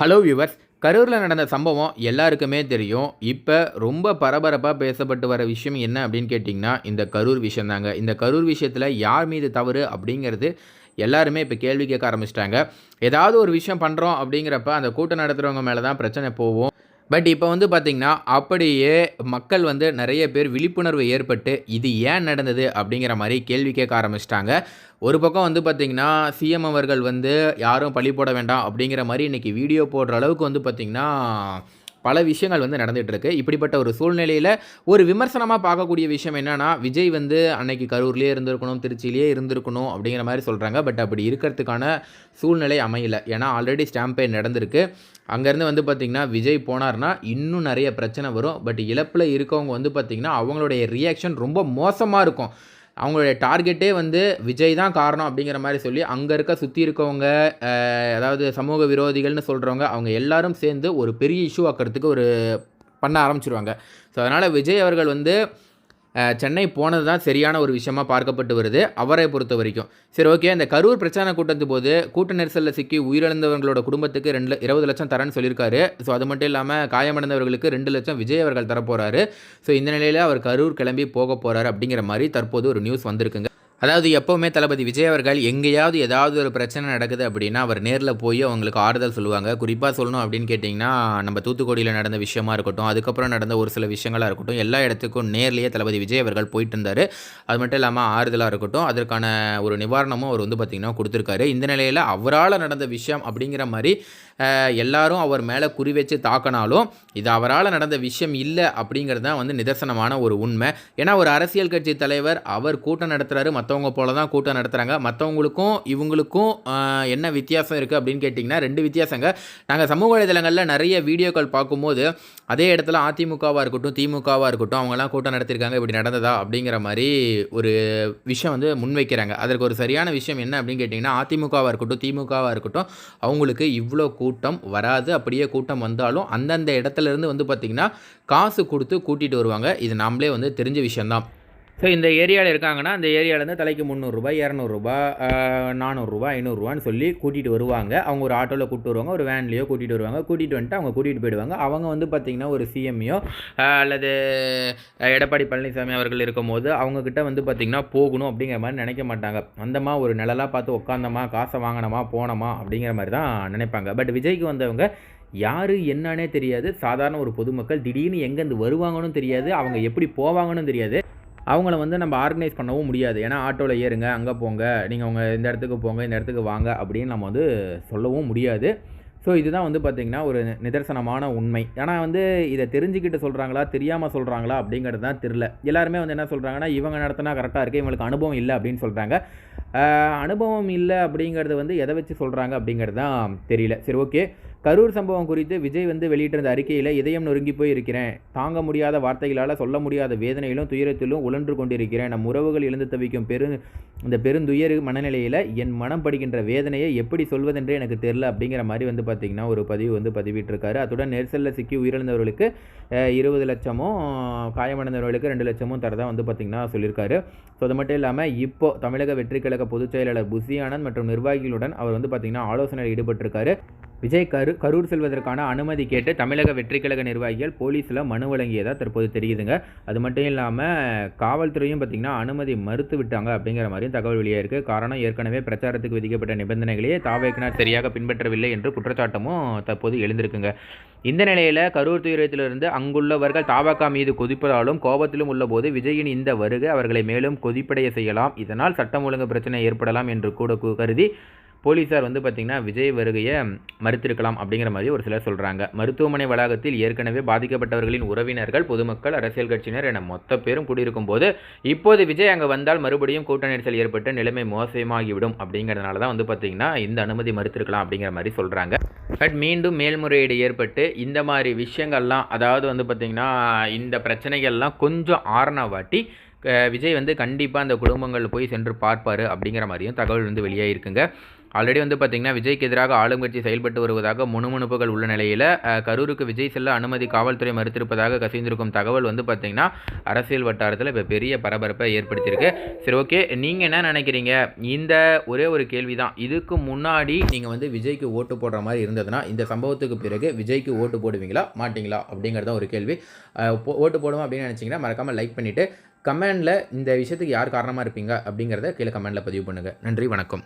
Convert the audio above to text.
Hello viewers கரூரில் நடந்த சம்பவம் எல்லாருக்குமே தெரியும். இப்போ ரொம்ப பரபரப்பாக பேசப்பட்டு வர விஷயம் என்ன அப்படின்னு கேட்டிங்கன்னா இந்த கரூர் விஷயந்தாங்க இந்த கரூர் விஷயத்தில் யார் மீது தவறு அப்படிங்கிறது எல்லாருமே இப்போ கேள்வி கேட்க ஆரம்பிச்சிட்டாங்க. ஏதாவது ஒரு விஷயம் பண்ணுறோம் அப்படிங்கிறப்ப அந்த கூட்டம் நடத்துகிறவங்க மேலே தான் பிரச்சனை போகும். பட் இப்போ வந்து பார்த்திங்கன்னா அப்படியே மக்கள் வந்து நிறைய பேர் விழிப்புணர்வு ஏற்பட்டு இது ஏன் நடந்தது அப்படிங்கிற மாதிரி கேள்வி கேட்க ஆரம்பிச்சிட்டாங்க. ஒரு பக்கம் வந்து பார்த்திங்கன்னா சிஎம் அவர்கள் வந்து யாரும் பழி போட வேண்டாம் அப்படிங்கிற மாதிரி இன்றைக்கி வீடியோ போடுற அளவுக்கு வந்து பார்த்திங்கன்னா பல விஷயங்கள் வந்து நடந்துகிட்டு இருக்கு இப்படிப்பட்ட ஒரு சூழ்நிலையில் ஒரு விமர்சனமாக பார்க்கக்கூடிய விஷயம் என்னென்னா விஜய் வந்து அன்னைக்கு கரூர்லேயே இருந்திருக்கணும் திருச்சியிலேயே இருந்திருக்கணும் அப்படிங்கிற மாதிரி சொல்கிறாங்க பட் அப்படி இருக்கிறதுக்கான சூழ்நிலை அமையல. ஏன்னா ஆல்ரெடி ஸ்டாம்பே நடந்திருக்கு. அங்கேருந்து வந்து பார்த்திங்கன்னா விஜய் போனார்னா இன்னும் நிறைய பிரச்சனை வரும். பட் இழப்பில் இருக்கவங்க வந்து பார்த்திங்கன்னா அவங்களுடைய ரியாக்ஷன் ரொம்ப மோசமாக இருக்கும். அவங்களுடைய டார்கெட்டே வந்து விஜய் தான் காரணம் அப்படிங்கிற மாதிரி சொல்லி அங்கே இருக்க சுற்றி இருக்கவங்க அதாவது சமூக விரோதிகள்னு சொல்கிறவங்க அவங்க எல்லாரும் சேர்ந்து ஒரு பெரிய இஷ்யூ ஆக்கிறதுக்கு ஒரு பண்ண ஆரம்பிச்சிருவாங்க. ஸோ அதனால் விஜய் அவர்கள் வந்து சென்னை போனது தான் சரியான ஒரு விஷயமா பார்க்கப்பட்டு வருது அவரை பொறுத்த வரைக்கும். சரி ஓகே இந்த கரூர் பிரச்சார கூட்டத்து போது கூட்ட நெரிசலில் சிக்கி உயிரிழந்தவர்களோட குடும்பத்துக்கு ரெண்டு இருபது லட்சம் தரேன்னு சொல்லியிருக்காரு. ஸோ அது மட்டும் இல்லாமல் காயமடைந்தவர்களுக்கு ரெண்டு லட்சம் விஜய் அவர்கள் தரப்போகிறாரு ஸோ இந்த நிலையில் அவர் கரூர் கிளம்பி போக போகிறாரு அப்படிங்கிற மாதிரி தற்போது ஒரு நியூஸ் வந்திருக்குங்க. அதாவது எப்போவுமே தளபதி விஜய் அவர்கள் எங்கேயாவது ஏதாவது ஒரு பிரச்சனை நடக்குது அப்படின்னா அவர் நேரில் போய் அவங்களுக்கு ஆறுதல் சொல்லுவாங்க. குறிப்பாக சொல்லணும் அப்படின்னு கேட்டிங்கன்னா நம்ம தூத்துக்குடியில் நடந்த விஷயமா இருக்கட்டும் அதுக்கப்புறம் நடந்த ஒரு சில விஷயங்களாக இருக்கட்டும் எல்லா இடத்துக்கும் நேர்லேயே தளபதி விஜய் அவர்கள் போயிட்டு இருந்தார். அது மட்டும் இல்லாமல் ஆறுதலாக இருக்கட்டும் அதற்கான ஒரு நிவாரணமும் அவர் வந்து பார்த்திங்கன்னா கொடுத்துருக்காரு. இந்த நிலையில் அவரால் நடந்த விஷயம் அப்படிங்கிற மாதிரி எல்லாரும் அவர் மேலே குறி வச்சு தாக்கினாலும் இது அவரால் நடந்த விஷயம் இல்லை அப்படிங்கிறது தான் வந்து நிதர்சனமான ஒரு உண்மை. ஏன்னா ஒரு அரசியல் கட்சி தலைவர் அவர் கூட்டம் நடத்துகிறாரு மற்றவங்க போல தான் கூட்டம் நடத்துகிறாங்க மற்றவங்களுக்கும் இவங்களுக்கும் என்ன வித்தியாசம் இருக்குது அப்படின்னு கேட்டிங்கன்னா ரெண்டு வித்தியாசங்க. நாங்கள் சமூக வலைதளங்களில் நிறைய வீடியோக்கள் பார்க்கும்போது அதே இடத்துல அதிமுகவாக இருக்கட்டும் திமுகவாக இருக்கட்டும் அவங்கெல்லாம் கூட்டம் நடத்திருக்காங்க இப்படி நடந்ததா அப்படிங்கிற மாதிரி ஒரு விஷயம் வந்து முன்வைக்கிறாங்க. அதற்கு ஒரு சரியான விஷயம் என்ன அப்படின்னு கேட்டிங்கன்னா அதிமுகவாக இருக்கட்டும் திமுகவாக இருக்கட்டும் அவங்களுக்கு இவ்வளோ கூட்டம் வராது. அப்படியே கூட்டம் வந்தாலும் அந்தந்த இடத்துல இருந்து வந்து பார்த்திங்கன்னா காசு கொடுத்து கூட்டிகிட்டு வருவாங்க. இது நாமளே வந்து தெரிஞ்ச விஷயம்தான். ஸோ இந்த ஏரியாவில் இருக்காங்கன்னா அந்த ஏரியாவிலேருந்து தலைக்கு முந்நூறுரூபா இரநூறுபா நானூறுரூவா ஐநூறுரூவான்னு சொல்லி கூட்டிகிட்டு வருவாங்க. அவங்க ஒரு ஆட்டோவில் கூப்பிட்டு வருவாங்க ஒரு வேன்லேயோ கூட்டிகிட்டு வருவாங்க. கூட்டிகிட்டு வந்துட்டு அவங்க கூட்டிகிட்டு போயிடுவாங்க. அவங்க வந்து பார்த்திங்கன்னா ஒரு சிஎம்ஐயோ அல்லது எடப்பாடி பழனிசாமி அவர்கள் இருக்கும்போது அவங்கக்கிட்ட வந்து பார்த்திங்கன்னா போகணும் அப்படிங்கிற மாதிரி நினைக்க மாட்டாங்க. வந்தமா ஒரு நிழலாக பார்த்து உட்காந்தமா காசை வாங்கினமா போனோமா அப்படிங்கிற மாதிரி தான் நினைப்பாங்க. பட் விஜய்க்கு வந்தவங்க யார் என்னன்னே தெரியாது. சாதாரண ஒரு பொதுமக்கள் திடீர்னு எங்கேருந்து வருவாங்கன்னு தெரியாது. அவங்க எப்படி போவாங்கன்னு தெரியாது. அவங்கள வந்து நம்ம ஆர்கனைஸ் பண்ணவும் முடியாது. ஏன்னா ஆட்டோவில் ஏறுங்க அங்கே போங்க நீங்கள் அவங்க இந்த இடத்துக்கு போங்க இந்த இடத்துக்கு வாங்க அப்படின்னு நம்ம வந்து சொல்லவும் முடியாது. ஸோ இதுதான் வந்து பார்த்திங்கன்னா ஒரு நிதர்சனமான உண்மை. ஆனால் வந்து இதை தெரிஞ்சுக்கிட்டு சொல்கிறாங்களா தெரியாமல் சொல்கிறாங்களா அப்படிங்கிறது தான் தெரில எல்லாருமே வந்து என்ன சொல்கிறாங்கன்னா இவங்க நடத்தினா கரெக்டாக இருக்குது இவங்களுக்கு அனுபவம் இல்லை அப்படின்னு சொல்கிறாங்க அனுபவம் இல்லை அப்படிங்கிறது வந்து எதை வச்சு சொல்கிறாங்க அப்படிங்கிறது தான் தெரியல. சரி ஓகே கரூர் சம்பவம் குறித்து விஜய் வந்து வெளியிட்டிருந்த அறிக்கையில் இதயம் நொறுங்கி போய் இருக்கிறேன் தாங்க முடியாத வார்த்தைகளால் சொல்ல முடியாத வேதனையிலும் துயரத்திலும் உழன்று கொண்டிருக்கிறேன். நம் உறவுகள் இழந்து தவிக்கும் பெரு இந்த பெருந்துயர் மனநிலையில் என் மனம் படிக்கின்ற வேதனையை எப்படி சொல்வதென்றே எனக்கு தெரில அப்படிங்கிற மாதிரி வந்து பார்த்திங்கன்னா ஒரு பதிவு வந்து பதிவிட்டிருக்காரு. அத்துடன் நெரிசலில் சிக்கி உயிரிழந்தவர்களுக்கு இருபது லட்சமும் காயமடைந்தவர்களுக்கு ரெண்டு லட்சமும் தரதாக வந்து பார்த்திங்கன்னா சொல்லியிருக்காரு ஸோ அது மட்டும் இல்லாமல் இப்போது தமிழக வெற்றி கழக பொதுச் செயலாளர் புசி ஆனந்த் மற்றும் நிர்வாகிகளுடன் அவர் வந்து பார்த்திங்கன்னா ஆலோசனையில் ஈடுபட்டிருக்காரு. விஜய் கரு கரூர் செல்வதற்கான அனுமதி கேட்டு தமிழக வெற்றிக்கழக நிர்வாகிகள் போலீஸில் மனு வழங்கியதாக தற்போது தெரியுதுங்க. அது மட்டும் இல்லாமல் காவல்துறையும் பார்த்திங்கன்னா அனுமதி மறுத்து விட்டாங்க அப்படிங்கிற மாதிரியும் தகவல் வெளியே இருக்குது காரணம் ஏற்கனவே பிரச்சாரத்துக்கு விதிக்கப்பட்ட நிபந்தனைகளையே தாவேக்கினார் சரியாக பின்பற்றவில்லை என்று குற்றச்சாட்டமும் தற்போது எழுந்திருக்குங்க. இந்த நிலையில் கரூர் துயரத்திலிருந்து அங்குள்ளவர்கள் தாவக்கா மீது கொதிப்பதாலும் கோபத்திலும் உள்ளபோது விஜயின் இந்த வருகை அவர்களை மேலும் கொதிப்படைய செய்யலாம். இதனால் சட்டம் ஒழுங்கு பிரச்சனை ஏற்படலாம் என்று கூட கருதி போலீஸார் வந்து பார்த்திங்கன்னா விஜய் வருகையை மறுத்திருக்கலாம் அப்படிங்கிற மாதிரி ஒரு சிலர் சொல்கிறாங்க மருத்துவமனை வளாகத்தில் ஏற்கனவே பாதிக்கப்பட்டவர்களின் உறவினர்கள் பொதுமக்கள் அரசியல் கட்சியினர் என மொத்த பேரும் கூடியிருக்கும் போது இப்போது விஜய் அங்கே வந்தால் மறுபடியும் கூட்ட நெரிசல் ஏற்பட்டு நிலைமை மோசமாகிவிடும் அப்படிங்கிறதுனால தான் வந்து பார்த்திங்கன்னா இந்த அனுமதி மறுத்திருக்கலாம் அப்படிங்கிற மாதிரி சொல்கிறாங்க பட் மீண்டும் மேல்முறையீடு ஏற்பட்டு இந்த மாதிரி விஷயங்கள்லாம் அதாவது வந்து பார்த்திங்கன்னா இந்த பிரச்சனைகள்லாம் கொஞ்சம் ஆரண வாட்டி விஜய் வந்து கண்டிப்பாக அந்த குடும்பங்கள் போய் சென்று பார்ப்பார் அப்படிங்கிற மாதிரியும் தகவல் வந்து வெளியாகிருக்குங்க ஆல்ரெடி வந்து பார்த்திங்கன்னா விஜய்க்கு எதிராக ஆளும் கட்சி செயல்பட்டு வருவதாக முணுமுணுப்புகள் உள்ள நிலையில் கரூருக்கு விஜய் செல்ல அனுமதி காவல்துறை மறுத்திருப்பதாக கசிந்திருக்கும் தகவல் வந்து பார்த்திங்கன்னா அரசியல் வட்டாரத்தில் இப்போ பெரிய பரபரப்பை ஏற்படுத்தியிருக்கு. சரி ஓகே நீங்கள் என்ன நினைக்கிறீங்க? இந்த ஒரே ஒரு கேள்வி தான் இதுக்கு முன்னாடி நீங்கள் வந்து விஜய்க்கு ஓட்டு போடுற மாதிரி இருந்ததுன்னா இந்த சம்பவத்துக்கு பிறகு விஜய்க்கு ஓட்டு போடுவீங்களா? மாட்டிங்களா? அப்படிங்கிறத ஒரு கேள்வி. ஓட்டு போடுவோம் அப்படின்னு நினச்சிங்கன்னா மறக்காமல் லைக் பண்ணிவிட்டு கமெண்டில் இந்த விஷயத்துக்கு யார் காரணமாக இருப்பீங்க அப்படிங்கிறத கீழே கமெண்டில் பதிவு பண்ணுங்கள் நன்றி வணக்கம்.